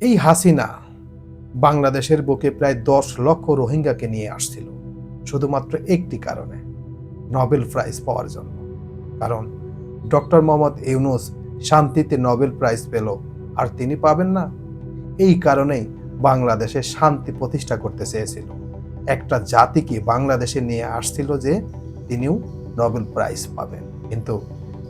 এই হাসিনা বাংলাদেশের বুকে প্রায় দশ লক্ষ রোহিঙ্গাকে নিয়ে আসছিল, শুধুমাত্র একটি কারণে নোবেল প্রাইজ পাওয়ার জন্য। কারণ ডক্টর মোহাম্মদ ইউনুস শান্তিতে নোবেল প্রাইজ পেল, আর তিনি পাবেন না। এই কারণেই বাংলাদেশে শান্তি প্রতিষ্ঠা করতে চেয়েছিল। একটা জাতিকে বাংলাদেশে নিয়ে আসছিল যে তিনিও নোবেল প্রাইজ পাবেন। কিন্তু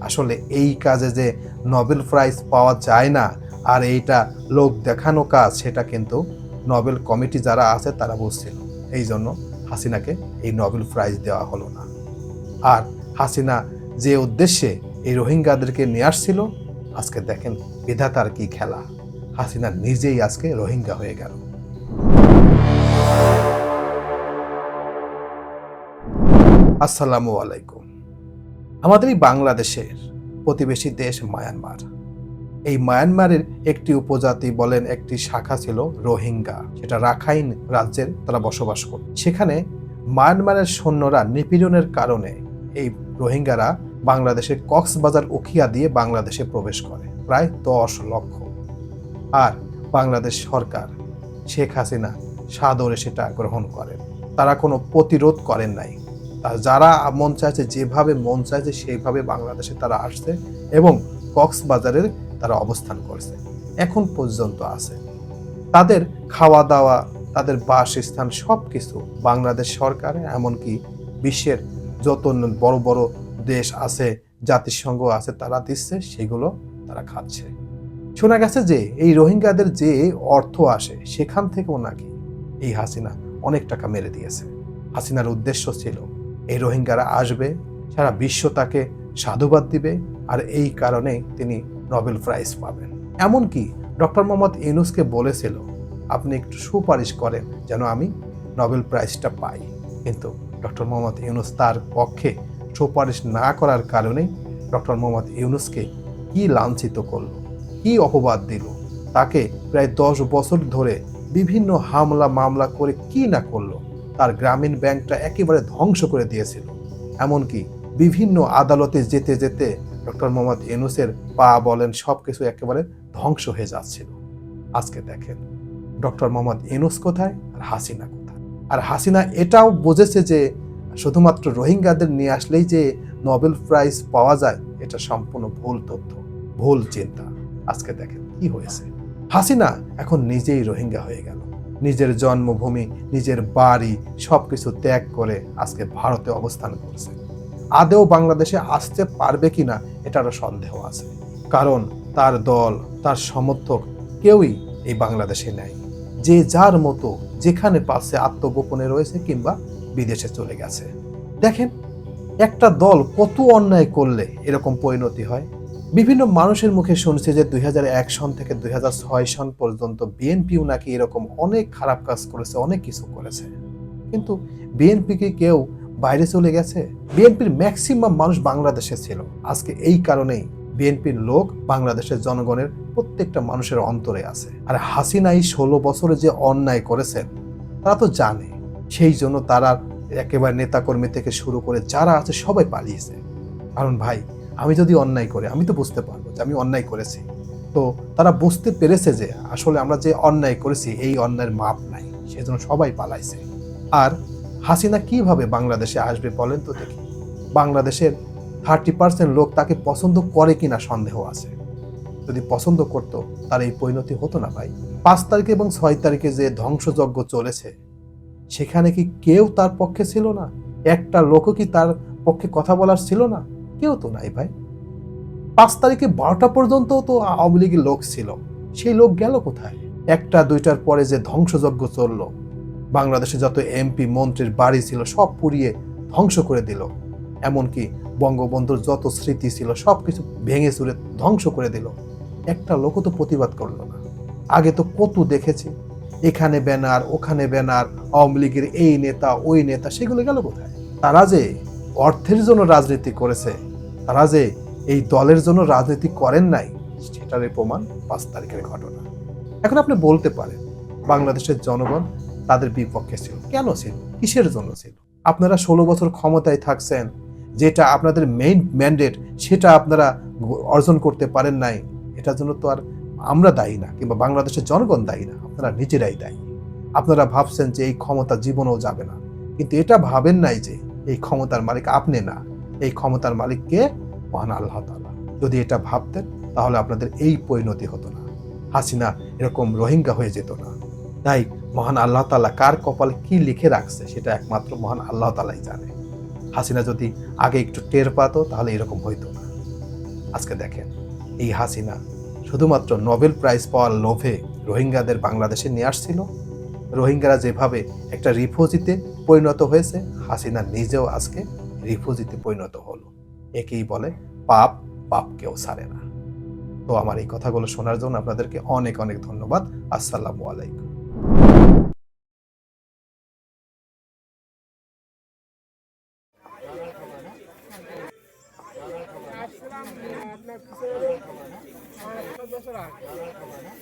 আসলে এই কাজে যে নোবেল প্রাইজ পাওয়া যায় না আর এইটা লোক দেখানো কাজ, সেটা কিন্তু নোবেল কমিটি যারা আছে, তারা বুঝছিল। এই জন্য হাসিনাকে এই নোবেল প্রাইজ দেওয়া হলো না। আর হাসিনা যে উদ্দেশ্যে এই রোহিঙ্গাদেরকে নিয়ে আসছিল, আজকে দেখেন বিধাতার কি খেলা। হাসিনা নিজেই আজকে রোহিঙ্গা হয়ে গেল। আসসালামু আলাইকুম। আমাদের এই বাংলাদেশের প্রতিবেশী দেশ মায়ানমার। এই মায়ানমারের একটি উপজাতি বলেন একটি শাখা ছিল রোহিঙ্গা। সেটা রাখাইন রাজ্যের তারা বসবাস করত সেখানে মায়ানমারের সৈন্যরা নিপীড়নের কারণে এই রোহিঙ্গারা বাংলাদেশের কক্সবাজার উখিয়া দিয়ে বাংলাদেশে প্রবেশ করে, প্রায় দশ লক্ষ। আর বাংলাদেশ সরকার শেখ হাসিনা সাদরে সেটা গ্রহণ করেন। তারা কোনো প্রতিরোধ করেন নাই। যারা মন চাইছে যেভাবে মন চাইছে সেইভাবে বাংলাদেশে তারা আসছে এবং কক্সবাজারের তারা অবস্থান করছে, এখন পর্যন্ত আছে। তাদের খাওয়া দাওয়া তাদের বাসস্থান সব কিছু বাংলাদেশ সরকার, এমনকি বিশ্বের যত বড় বড় দেশ আছে, জাতিসংঘ আছে, তারা দিচ্ছে, সেগুলো তারা খাচ্ছে। শোনা গেছে যে, এই রোহিঙ্গাদের যে অর্থ আসে, সেখান থেকেও নাকি এই হাসিনা অনেক টাকা মেরে দিয়েছে। হাসিনার উদ্দেশ্য ছিল, এই রোহিঙ্গারা আসবে, সারা বিশ্ব তাকে সাধুবাদ দিবে, আর এই কারণে তিনি নোবেল প্রাইজ পাবেন। এমনকি ডক্টর মোহাম্মদ ইউনুসকে বলেছিল, আপনি একটু সুপারিশ করেন যেন আমি নোবেল প্রাইজটা পাই। কিন্তু ডক্টর মোহাম্মদ ইউনুস তার পক্ষে সুপারিশ না করার কারণে ডক্টর মোহাম্মদ ইউনুসকে কি লাঞ্ছিত করল, কি অপবাদ দিল, তাকে প্রায় দশ বছর ধরে বিভিন্ন হামলা মামলা করে কি না করল, তার গ্রামীণ ব্যাংকটা একেবারে ধ্বংস করে দিয়েছিল। এমনকি বিভিন্ন আদালতে যেতে যেতে ডক্টর মোহাম্মদ ইউনুসের পা বলেন, সব কিছু একেবারে ধ্বংস হয়ে যাচ্ছিল। আজকে দেখেন, ডক্টর মোহাম্মদ ইউনুস কোথায় আর হাসিনা কোথায়? আর হাসিনা এটাও বুঝেছে যে, শুধুমাত্র রোহিঙ্গাদের নিয়ে আসলেই যে নোবেল প্রাইজ পাওয়া যায়, এটা সম্পূর্ণ ভুল তথ্য, ভুল চিন্তা। আজকে দেখেন কি হয়েছে। হাসিনা এখন নিজেই রোহিঙ্গা হয়ে গেল। নিজের জন্মভূমি, নিজের বাড়ি, সবকিছু ত্যাগ করে আজকে ভারতে অবস্থান করছে। আদেও বাংলাদেশে আসতে পারবে কিনা এটারও সন্দেহ আছে। কারণ তার দল, তার সমর্থক কেউই এই বাংলাদেশে নেই। যে যার মতো যেখানে পাচ্ছে আত্মগোপনে রয়েছে কিংবা বিদেশে চলে গেছে। দেখেন, একটা দল কত অন্যায় করলে এরকম পরিণতি হয়। বিভিন্ন মানুষের মুখে শুনছে যে দুই হাজার এক সন থেকে দুই হাজার ছয় সন পর্যন্ত বিএনপিও নাকি এরকম অনেক খারাপ কাজ করেছে, অনেক কিছু করেছে। কিন্তু বিএনপিকে কেউ বাইরে চলে গেছে। বিএনপির ম্যাক্সিমাম মানুষ বাংলাদেশে ছিল। আজকে এই কারণেই বিএনপির লোক বাংলাদেশের জনগণের প্রত্যেকটা মানুষের অন্তরে আছে। আর হাসিনাই ষোলো বছরে যে অন্যায় করেছেন, তারা তো জানে। সেই জন্য তারা একেবারে নেতাকর্মী থেকে শুরু করে যারা আছে সবাই পালিয়েছে। কারণ ভাই, আমি যদি অন্যায় করে, আমি তো বুঝতে পারব যে আমি অন্যায় করেছি। তো তারা বুঝতে পেরেছে যে আসলে আমরা যে অন্যায় করেছি, এই অন্যায়ের মাপ নাই। সেজন্য সবাই পালাইছে। আর হাসিনা কীভাবে বাংলাদেশে আসবে বলেন তো দেখি। বাংলাদেশের থার্টি পার্সেন্ট লোক তাকে পছন্দ করে কিনা সন্দেহ আছে। যদি পছন্দ করতো, তার এই পরিণতি হতো না ভাই। পাঁচ তারিখে এবং ছয় তারিখে যে ধ্বংসযজ্ঞ চলেছে, সেখানে কি কেউ তার পক্ষে ছিল না? একটা লোকও কি তার পক্ষে কথা বলার ছিল না? কেউ তো নাই ভাই। পাঁচ তারিখে বারোটা পর্যন্ত তো আওয়ামী লীগের লোক ছিল। সেই লোক গেল কোথায়? একটা দুইটার পরে যে ধ্বংসযজ্ঞ চলল বাংলাদেশে যত এমপি, মন্ত্রীর বাড়ি ছিল, সব পুড়িয়ে ধ্বংস করে দিল। এমনকি বঙ্গবন্ধুর যত স্মৃতি ছিল, সব কিছু ভেঙে চুরে ধ্বংস করে দিল। একটা লোকও তো প্রতিবাদ করল না। আগে তো কত দেখেছি, এখানে ব্যানার, ওখানে ব্যানার, আওয়ামী লীগের এই নেতা, ওই নেতা, সেগুলো গেল কোথায়? তারা যে অর্থের জন্য রাজনীতি করেছে, তারা যে এই দলের জন্য রাজনীতি করেন নাই সেটার প্রমাণ পাঁচ তারিখের ঘটনা। এখন আপনি বলতে পারেন, বাংলাদেশের জনগণ তাদের বিপক্ষে ছিল। কেন ছিল? কিসের জন্য ছিল? আপনারা ষোলো বছর ক্ষমতায় থাকছেন, যেটা আপনাদের মেইন ম্যান্ডেট সেটা আপনারা অর্জন করতে পারেন নাই। এটার জন্য তো আর আমরা দায়ী না, কিংবা বাংলাদেশের জনগণ দায়ী না, আপনারা নিজেরাই দায়ী। আপনারা ভাবছেন যে এই ক্ষমতা জীবনেও যাবে না, কিন্তু এটা ভাবেন নাই যে এই ক্ষমতার মালিক আপনি না। এই ক্ষমতার মালিককে মহান আল্লাহ তাআলা। যদি এটা ভাবতেন, তাহলে আপনাদের এই পরিণতি হতো না। হাসিনা এরকম রোহিঙ্গা হয়ে যেত না। তাই মহান আল্লাহ তাআলা কার কপাল কি লিখে রাখছে সেটা একমাত্র মহান আল্লাহ তালাই জানে। হাসিনা যদি আগে একটু টের পাতো তাহলে এরকম হইতো না। আজকে দেখেন, এই হাসিনা শুধুমাত্র নোবেল প্রাইজ পাওয়ার লোভে রোহিঙ্গাদের বাংলাদেশে নিয়ে আসছিল। রোহিঙ্গারা যেভাবে একটা রিফিউজিতে পরিণত হয়েছে, হাসিনা নিজেও আজকে রিফিউজিতে পরিণত হলো। একেই বলে পাপ পাপকেও ছাড়ে না। তো আমার এই কথাগুলো শোনার জন্য আপনাদেরকে অনেক অনেক ধন্যবাদ। আসসালামু আলাইকুম। বছর আগে